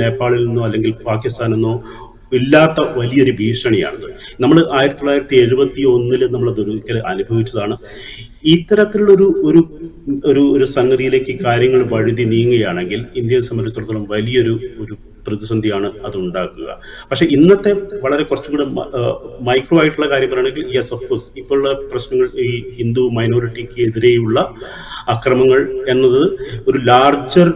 നേപ്പാളിൽ നിന്നോ അല്ലെങ്കിൽ പാകിസ്ഥാനിൽ നിന്നോ ഇല്ലാത്ത വലിയൊരു ഭീഷണിയാണിത്. നമ്മൾ ആയിരത്തി തൊള്ളായിരത്തി എഴുപത്തി ഒന്നിൽ നമ്മൾ ഒരിക്കൽ അനുഭവിച്ചതാണ്. ഇത്തരത്തിലുള്ളൊരു ഒരു ഒരു ഒരു സംഗതിയിലേക്ക് കാര്യങ്ങൾ വഴുതി നീങ്ങുകയാണെങ്കിൽ ഇന്ത്യയെ സംബന്ധിച്ചിടത്തോളം വലിയൊരു ഒരു പ്രതിസന്ധിയാണ് അത് ഉണ്ടാക്കുക. പക്ഷെ ഇന്നത്തെ വളരെ കുറച്ചുകൂടെ മൈക്രോ ആയിട്ടുള്ള കാര്യം പറയുകയാണെങ്കിൽ യെസ് ഓഫ് കോഴ്സ് ഇപ്പോഴുള്ള പ്രശ്നങ്ങൾ ഈ ഹിന്ദു മൈനോറിറ്റിക്ക് എതിരെയുള്ള അക്രമങ്ങൾ എന്നത് ഒരു ലാർജർ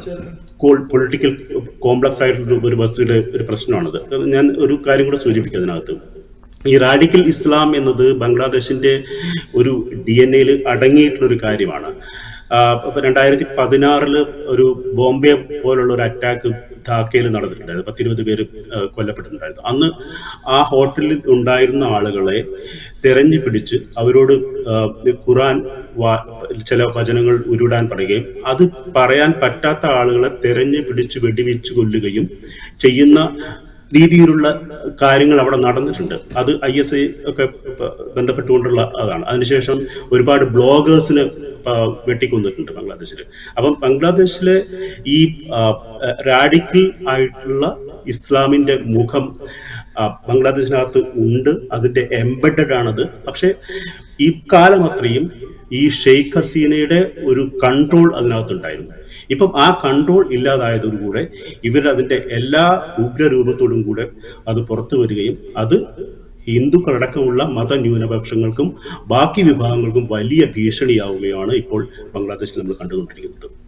പൊളിറ്റിക്കൽ കോംപ്ലക്സ് ആയിട്ടുള്ള ഒരു വസ്തുവിന്റെ ഒരു പ്രശ്നമാണത്. ഞാൻ ഒരു കാര്യം കൂടെ സൂചിപ്പിക്കും അതിനകത്ത്. ഈ റാഡിക്കൽ ഇസ്ലാം എന്നത് ബംഗ്ലാദേശിന്റെ ഒരു ഡി എൻ എയിൽ അടങ്ങിയിട്ടുള്ള ഒരു കാര്യമാണ്. ഇപ്പൊ രണ്ടായിരത്തി പതിനാറിൽ ഒരു ബോംബെ പോലുള്ള ഒരു അറ്റാക്ക് ധാക്കയിൽ നടന്നിട്ടുണ്ടായിരുന്നു പത്തിരുപത് പേര് കൊല്ലപ്പെട്ടിട്ടുണ്ടായിരുന്നു. അന്ന് ആ ഹോട്ടലിൽ ഉണ്ടായിരുന്ന ആളുകളെ തെരഞ്ഞു പിടിച്ച് അവരോട് ഖുറാൻ ചില വചനങ്ങൾ ഉരുടാൻ പറയുകയും അത് പറയാൻ പറ്റാത്ത ആളുകളെ തെരഞ്ഞു പിടിച്ച് വെടിവെച്ച് കൊല്ലുകയും ചെയ്യുന്ന രീതിയിലുള്ള കാര്യങ്ങൾ അവിടെ നടന്നിട്ടുണ്ട്. അത് ഐ എസ് ഐ ഒക്കെ ബന്ധപ്പെട്ടുകൊണ്ടുള്ള അതാണ്. അതിനുശേഷം ഒരുപാട് ബ്ലോഗേഴ്സിന് വെട്ടിക്കൊന്നിട്ടുണ്ട് ബംഗ്ലാദേശിൽ അപ്പം ബംഗ്ലാദേശിലെ ഈ റാഡിക്കൽ ആയിട്ടുള്ള ഇസ്ലാമിന്റെ മുഖം ബംഗ്ലാദേശിനകത്ത് ഉണ്ട്. അതിന്റെ എംബഡഡ് ആണത്. പക്ഷെ ഈ കാലം അത്രയും ഈ ഷെയ്ഖ് ഹസീനയുടെ ഒരു കൺട്രോൾ അതിനകത്തുണ്ടായിരുന്നു. ഇപ്പം ആ കൺട്രോൾ ഇല്ലാതായതോടുകൂടെ ഇവർ അതിന്റെ എല്ലാ ഉഗ്രരൂപത്തോടും കൂടെ അത് പുറത്തു വരികയും അത് ഹിന്ദുക്കളടക്കമുള്ള മത ന്യൂനപക്ഷങ്ങൾക്കും ബാക്കി വിഭാഗങ്ങൾക്കും വലിയ ഭീഷണിയാവുകയാണ് ഇപ്പോൾ ബംഗ്ലാദേശിൽ നമ്മൾ കണ്ടുകൊണ്ടിരിക്കുന്നത്.